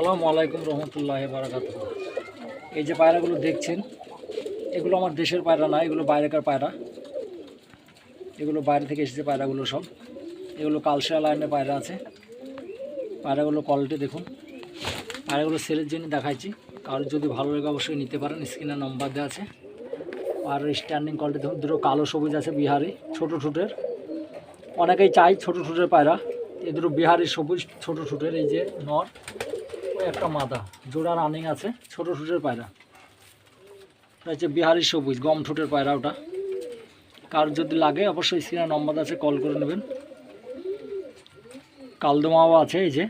আসসালামু আলাইকুম রহমতুল্লাহ বারাকাত এই যে পায়রাগুলো দেখছেন, এগুলো আমার দেশের পায়রা না, এগুলো বাইরেকার পায়রা। এগুলো বাইরে থেকে এসেছে পায়রাগুলো সব। এগুলো কালশিয়া লাইনে পায়রা আছে। পায়রাগুলো কোয়ালিটি দেখুন। পায়রাগুলো সেলের জন্য দেখাইছি। কারোর যদি ভালো লাগে অবশ্যই নিতে পারেন স্ক্রিনে নম্বর দেওয়া আছে। আর স্ট্যান্ডিং কোয়ালিটি দেখুন, দুটো কালো সবুজ আছে বিহারি, ছোটো ঠুটের। অনেকেই চাই ছোটো ঠুটের পায়রা। এই দুটো বিহারি সবুজ ছোটো ঠুটের, এই যে নর। একটা মাদা, জোড়া রানিং আছে, ছোটো ঠুটের পায়রা। হচ্ছে বিহারি সবুজ, গম ঠোঁটের পায়রা ওটা। কার যদি লাগে, অবশ্যই স্ক্রিনে নম্বর আছে কল করে নেবেন। কালদোমাও আছে, এই যে,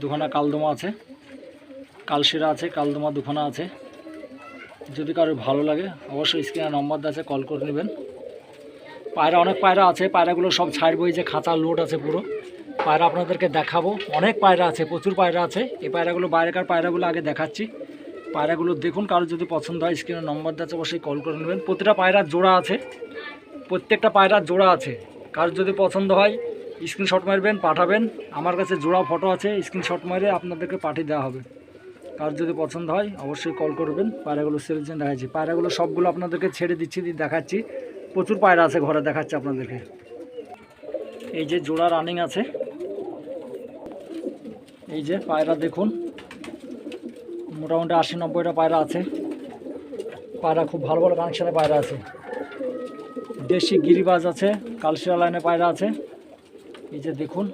দুখানা কালদোমা আছে। কালশিরা আছে, কালদোমা দুখানা আছে। যদি কারোর ভালো লাগে, অবশ্যই স্ক্রিনে নম্বর আছে কল করে নেবেন। পায়রা, অনেক পায়রা আছে, পায়রাগুলো সব ছাড়বো, এই যে খাঁচা লোড আছে পুরো। পায়রা আপনাদেরকে দেখাবো। অনেক পায়রা আছে, প্রচুর পায়রা আছে। এই পায়রাগুলো বাইরেকার পায়রাগুলো আগে দেখাচ্ছি। পায়রাগুলো দেখুন কারোর যদি পছন্দ হয় স্ক্রিনে নম্বর আছে, অবশ্যই কল করে নেবেন। প্রতিটা পায়রার জোড়া আছে। প্রত্যেকটা পায়রার জোড়া আছে। কারোর যদি পছন্দ হয় স্ক্রিনশট মারবেন, পাঠাবেন। আমার কাছে জোড়া ফটো আছে স্ক্রিনশট মারে আপনাদেরকে পাঠিয়ে দেওয়া হবে। কার যদি পছন্দ হয়, অবশ্যই কল করবেন। পায়রাগুলো সেলের জন্য দেখাচ্ছি। পায়রাগুলো সবগুলো আপনাদেরকে ছেড়ে দিচ্ছি, দিয়ে দেখাচ্ছি। প্রচুর পায়রা আছে, ঘরে দেখাচ্ছি আপনাদেরকে। এই যে জোড়া রানিং আছে। এই যে পায়রা দেখুন। মোটামুটি আশি নব্বইটা পায়রা আছে। পায়রা খুব ভালো ভালো কানেকশানে পায়রা আছে। দেশি গিরিবাজ আছে কালশিয়া লাইনে পায়রা আছে। এই যে দেখুন,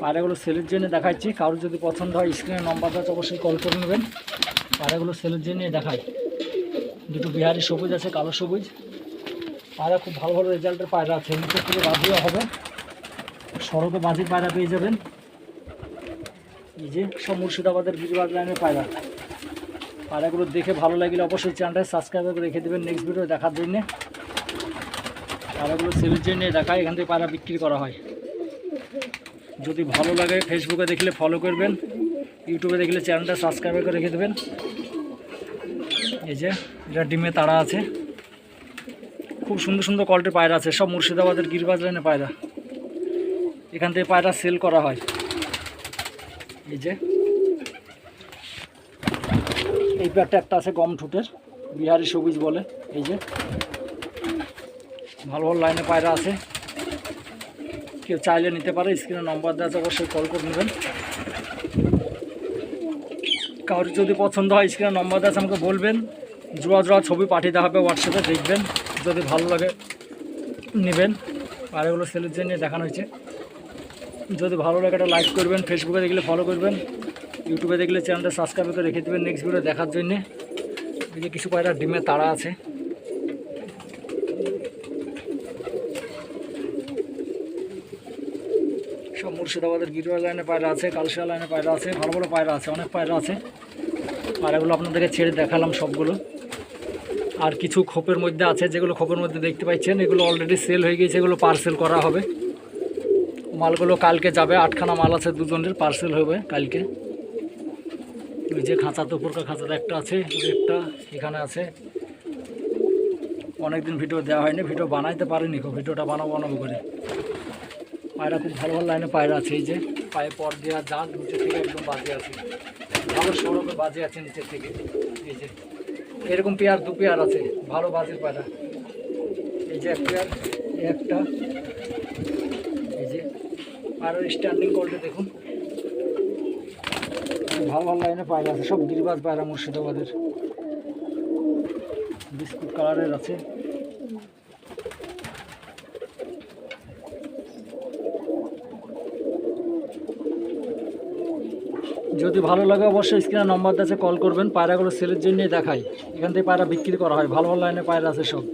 পায়রাগুলো সেলের জন্য দেখাচ্ছি। কারোর যদি পছন্দ হয়, স্ক্রিনে নম্বর আছে, অবশ্যই কল করে নেবেন। পায়রাগুলো সেলের জন্য দেখাই। দুটো বিহারি সবুজ আছে, কালো সবুজ। পায়রা খুব ভালো ভালো রেজাল্টের পায়রা আছে। নিচের থেকে বাজিও হবে। সড়কে বাঁধি পায়রা পেয়ে যাবেন। এই যে সব মুর্শিদাবাদের গিরিবাজ লাইনের পায়রা পায়রাগুলো দেখে ভালো লাগলে অবশ্যই চ্যানেলটা সাবস্ক্রাইব করে রেখে দেবেন নেক্সট ভিডিও দেখার জন্যে। পায়রাগুলো সেলের জন্য দেখায়, এখান থেকে পায়রা বিক্রি করা হয়। যদি ভালো লাগে ফেসবুকে দেখলে ফলো করবেন ইউটিউবে দেখলে চ্যানেলটা সাবস্ক্রাইব করে রেখে দেবেন। এই যে, এটা ডিমে তাড়া আছে। খুব সুন্দর সুন্দর কোয়ালিটির পায়রা আছে, সব মুর্শিদাবাদের গিরবাজ লাইনে পায়রা। এখান থেকে পায়রা সেল করা হয়। এই যে। এই প্যাকটা একটা আছে গম ঠুটের, বিহারি সবুজ বলে, এই যে। ভালো ভালো লাইনে পায়রা আছে। কেউ চাইলে নিতে পারে, স্ক্রিনে নম্বর দেওয়া আছে, অবশ্যই কল করে নেবেন। কারোর যদি পছন্দ হয়, স্ক্রিনে নম্বর দেওয়া আছে, আমাকে বলবেন। জোড়া জোড়া ছবি পাঠিয়ে দেওয়া হবে হোয়াটসঅ্যাপে দেখবেন। যদি ভালো লাগে, নেবেন। আর এগুলো সেলের জন্য দেখানো হয়েছে। যদি ভালো লাগে একটা লাইক করবেন ফেসবুকে দেখলে ফলো করবেন ইউটিউবে দেখলে চ্যানেলটা সাবস্ক্রাইব করে রেখে দেবেন নেক্সট ভিডিও দেখার জন্যে। এই যে কিছু পায়রা ডিমের তারা আছে। সব মুর্শিদাবাদের গিরুয়া লাইনে পায়রা আছে, কালশিয়া লাইনে পায়রা আছে, ভালো ভালো পায়রা আছে, অনেক পায়রা আছে। পায়রাগুলো আপনাদেরকে ছেড়ে দেখালাম সবগুলো। আর কিছু খোপের মধ্যে আছে, যেগুলো খোপের মধ্যে দেখতে পাচ্ছেন, এগুলো অলরেডি সেল হয়ে গিয়েছে, এগুলো পার্সেল করা হবে। মালগুলো কালকে যাবে, আটখানা মাল আছে দুজনের পার্সেল হবে কালকে। ওই যে খাঁচা তো উপরকার খাঁচাটা একটা আছে একটা এখানে আছে। অনেকদিন ভিডিও দেওয়া হয়নি ভিডিও বানাইতে পারিনি খুব ভিডিওটা বানাবো বানাবো করে। পায়রা খুব ভালো ভালো লাইনে পায়রা আছে, এই যে পায়ে পর দেওয়া জাল নিচে থেকে একদম বাজে আছে। ভালো সড়কে বাজে আছে নিচের থেকে, এই যে। এরকম পেয়ার, দু পেয়ার আছে, ভালো বাজের পায়রা। এই যে এক পেয়ার একটা। আর স্ট্যান্ডিং কোয়ালিটি দেখুন। ভালো ভালো লাইনে পায়রা আছে সব গিরিবাজ পায়রা মুর্শিদাবাদের। বিস্কুট কালারের আছে। যদি ভালো লাগে অবশ্যই স্ক্রিনে নম্বর আছে কল করবেন। পায়রাগুলো সেলের জন্যই দেখাই। এখান থেকে পায়রা বিক্রি করা হয়। ভালো ভালো লাইনে পায়রা আছে সব।